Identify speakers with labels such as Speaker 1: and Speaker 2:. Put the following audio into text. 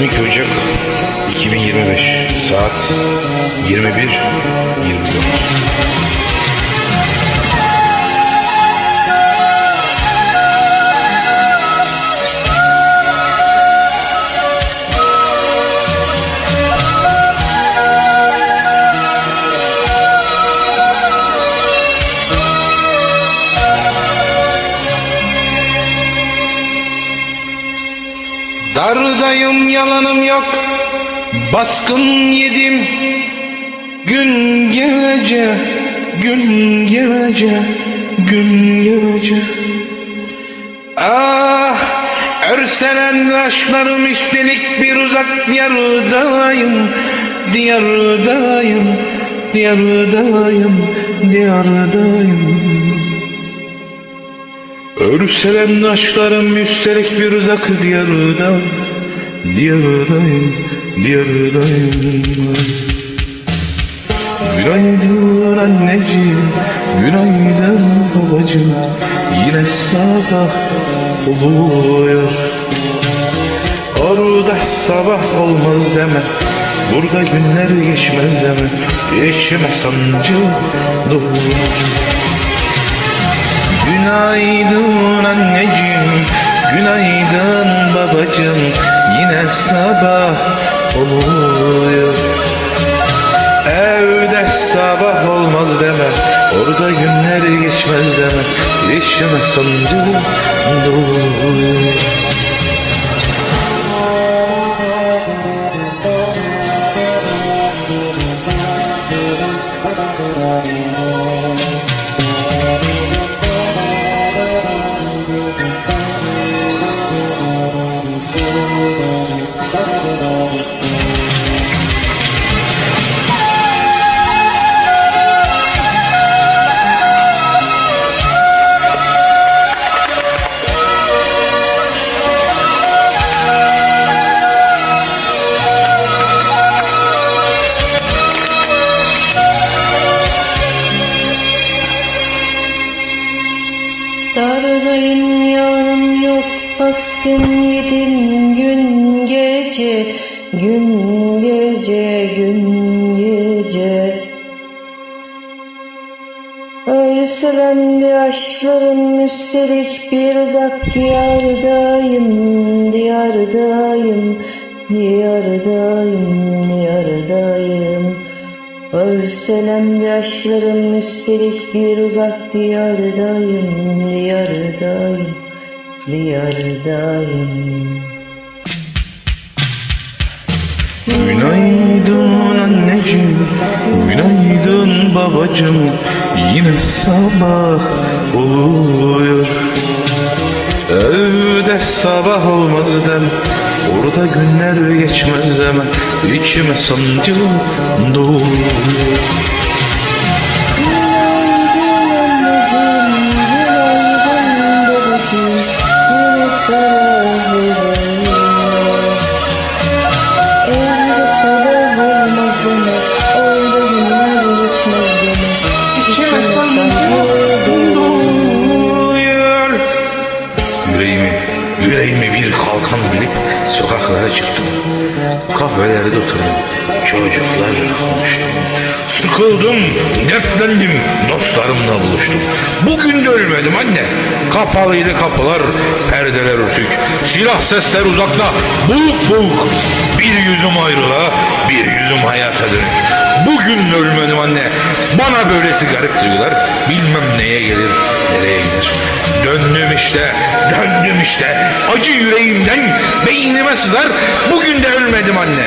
Speaker 1: 12 Ocak 2025 saat 21.29 Dardayım yalanım yok. Baskın yedim. Gün gece Gün gece Gün gece. Ah Örselen aşklarım üstelik bir uzak diyardayım. Diyardayım Diyardayım Diyardayım Örselen aşklarım üstelik bir uzak diyarda Diyardayım, diyardayım. Günaydın anneciğim, günaydın babacığım Yine sabah oluyor. Orada sabah olmaz deme Burada günler geçmez deme Geçme sancı dur Günaydın anneciğim, günaydın babacığım. Yine sabah oluyor. Evde sabah olmaz deme Orada günler geçmez deme. Yaşama sancı doğuyor
Speaker 2: Dardayım yarım yok baskın yedim gün gece gün gece gün gece. Örselendi aşklarım üstelik bir uzak diyardayım diyardayım diyardayım Örselendi aşklarım üstelik bir uzak diyardayım diyardayım diyardayım.
Speaker 1: Günaydın anneciğim, günaydın babacığım. Yine sabah oluyor. Evde sabah olmaz Orada günler geçmez deme İçime sancı doğuyor sokaklara çıktım. Kahvelerde oturdum. Çocuklarla konuştum. Sıkıldım, dertlendim, dostlarımla buluştum. Bugün de ölmedim anne. Kapalıydı kapılar, perdeler örtük. Silah sesler uzakta, boğuk boğuk. Bir yüzüm ayrıla, bir yüzüm hayata dönük. Bugün ölmedim anne. Bana böylesi garip duygular bilmem neye gelir, nereye gider. Döndüm işte, döndüm işte. Acı yüreğimden beynime sızar. Bugün de ölmedim anne.